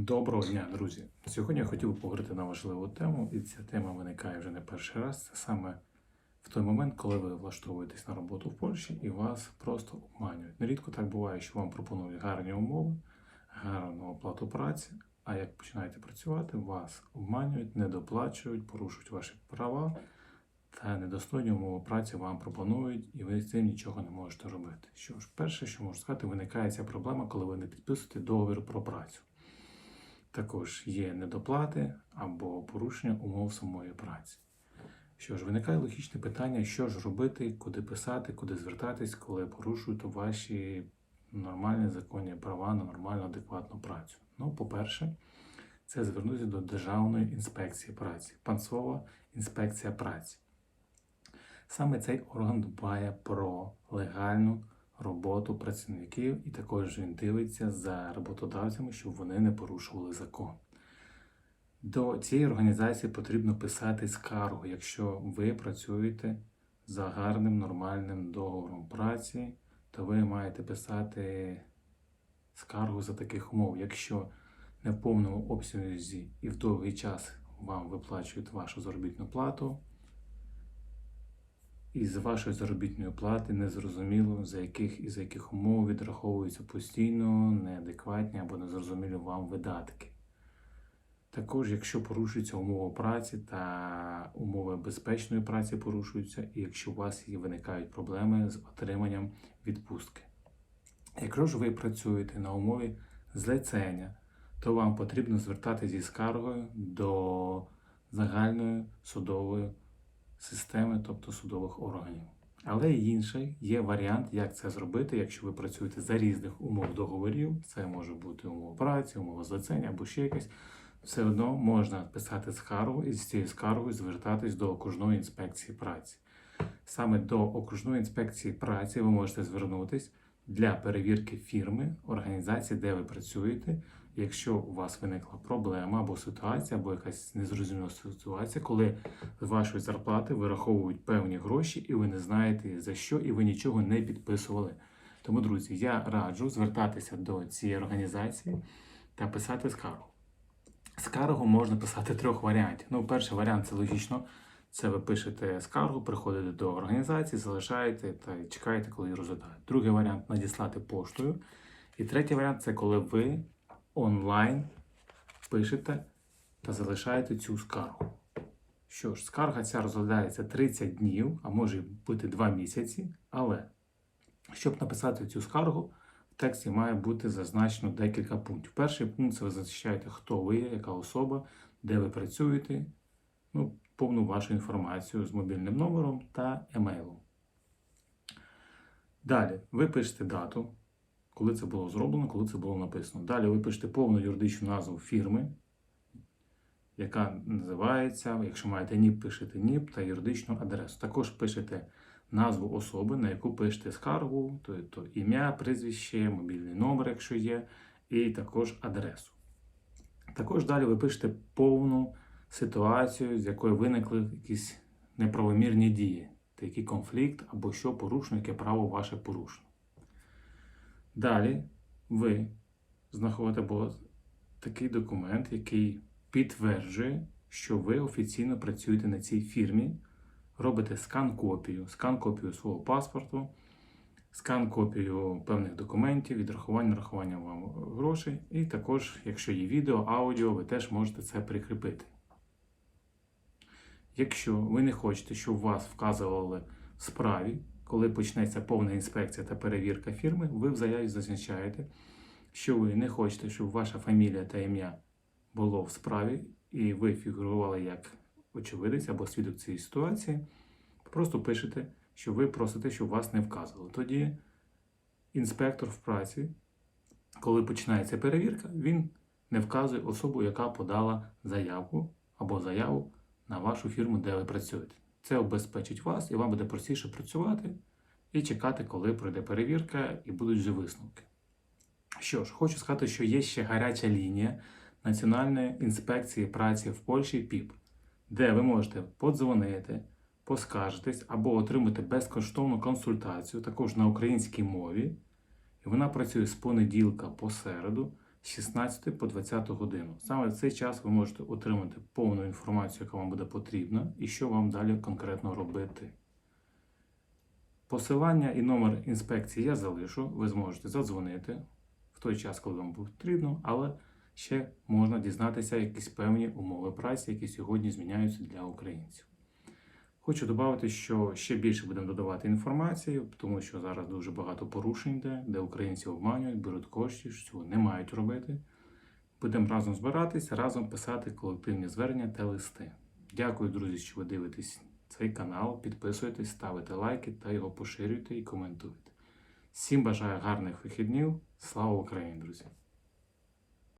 Доброго дня, друзі! Сьогодні я хотів би поговорити на важливу тему, і ця тема виникає вже не перший раз. Це саме в той момент, коли ви влаштовуєтесь на роботу в Польщі і вас просто обманюють. Нерідко так буває, що вам пропонують гарні умови, гарну оплату праці, а як починаєте працювати, вас обманюють, недоплачують, порушують ваші права та недостойні умови праці вам пропонують, і ви з цим нічого не можете робити. Що ж, перше, що можу сказати, виникає ця проблема, коли ви не підписуєте договір про працю. Також є недоплати або порушення умов самої праці. Що ж, виникає логічне питання, що ж робити, куди писати, куди звертатись, коли порушують ваші нормальні законні права на нормальну адекватну працю. Ну, по-перше, це звернутися до Державної інспекції праці, панцова інспекція праці. Саме цей орган дбає про легальну роботу працівників і також він дивиться за роботодавцями, щоб вони не порушували закон. До цієї організації потрібно писати скаргу, якщо ви працюєте за гарним нормальним договором праці, то ви маєте писати скаргу за таких умов. Якщо не в повному обсязі і в довгий час вам виплачують вашу заробітну плату, і з вашої заробітної плати незрозуміло, за яких і за яких умов відраховуються постійно неадекватні або незрозумілі вам видатки. Також, якщо порушуються умови праці та умови безпечної праці порушуються, і якщо у вас виникають проблеми з отриманням відпустки. Якщо ж ви працюєте на умові злицення, то вам потрібно звертатися зі скаргою до загальної судової системи, тобто судових органів. Але інший є варіант, як це зробити, якщо ви працюєте за різних умов договорів. Це може бути умова праці, умова злицення або ще якась. Все одно можна писати скаргу і з цією скаргою звертатись до окружної інспекції праці. Саме до окружної інспекції праці ви можете звернутись для перевірки фірми, організації, де ви працюєте, якщо у вас виникла проблема або ситуація, або якась незрозуміла ситуація, коли з вашої зарплати вираховують певні гроші, і ви не знаєте за що, і ви нічого не підписували. Тому, друзі, я раджу звертатися до цієї організації та писати скаргу. Скаргу можна писати трьох варіантів. Ну, перший варіант це логічно. Це ви пишете скаргу, приходите до організації, залишаєте та чекаєте, коли її розглядають. Другий варіант надіслати поштою. І третій варіант це коли ви онлайн пишете та залишаєте цю скаргу. Що ж, скарга ця розглядається 30 днів, а може бути 2 місяці. Але щоб написати цю скаргу, в тексті має бути зазначено декілька пунктів. Перший пункт це ви зазначаєте, хто ви є, яка особа, де ви працюєте. Ну, повну вашу інформацію з мобільним номером та емейлом. Далі ви пишете дату, коли це було зроблено, коли це було написано. Далі ви пишете повну юридичну назву фірми, яка називається, якщо маєте НІП, пишете НІП та юридичну адресу. Також пишете назву особи, на яку пишете скаргу, то, то ім'я, прізвище, мобільний номер, якщо є, і також адресу. Також далі ви пишете повну ситуацію, з якої виникли якісь неправомірні дії, такий конфлікт або що порушено, яке право ваше порушено. Далі ви знаходите або такий документ, який підтверджує, що ви офіційно працюєте на цій фірмі, робите скан-копію, скан-копію свого паспорту, скан-копію певних документів, відрахування, нарахування вам грошей, і також, якщо є відео, аудіо, ви теж можете це прикріпити. Якщо ви не хочете, щоб вас вказували в справі, коли почнеться повна інспекція та перевірка фірми, ви в заяві зазначаєте, що ви не хочете, щоб ваша фамілія та ім'я було в справі, і ви фігурували як очевидець або свідок цієї ситуації. Просто пишете, що ви просите, щоб вас не вказували. Тоді інспектор в праці, коли починається перевірка, він не вказує особу, яка подала заявку або заяву на вашу фірму, де ви працюєте. Це обезпечить вас, і вам буде простіше працювати і чекати, коли пройде перевірка і будуть вже висновки. Що ж, хочу сказати, що є ще гаряча лінія Національної інспекції праці в Польщі ПІП, де ви можете подзвонити, поскаржитись або отримати безкоштовну консультацію, також на українській мові. І вона працює з понеділка по середу з 16 по 20 годину. Саме в цей час ви можете отримати повну інформацію, яка вам буде потрібна, і що вам далі конкретно робити. Посилання і номер інспекції я залишу. Ви зможете задзвонити в той час, коли вам потрібно, але ще можна дізнатися якісь певні умови праці, які сьогодні зміняються для українців. Хочу додати, що ще більше будемо додавати інформації, тому що зараз дуже багато порушень йде, де українці обманюють, беруть кошти, що цього не мають робити. Будемо разом збиратися, разом писати колективні звернення та листи. Дякую, друзі, що ви дивитесь цей канал. Підписуйтесь, ставите лайки та його поширюйте і коментуйте. Всім бажаю гарних вихіднів. Слава Україні, друзі!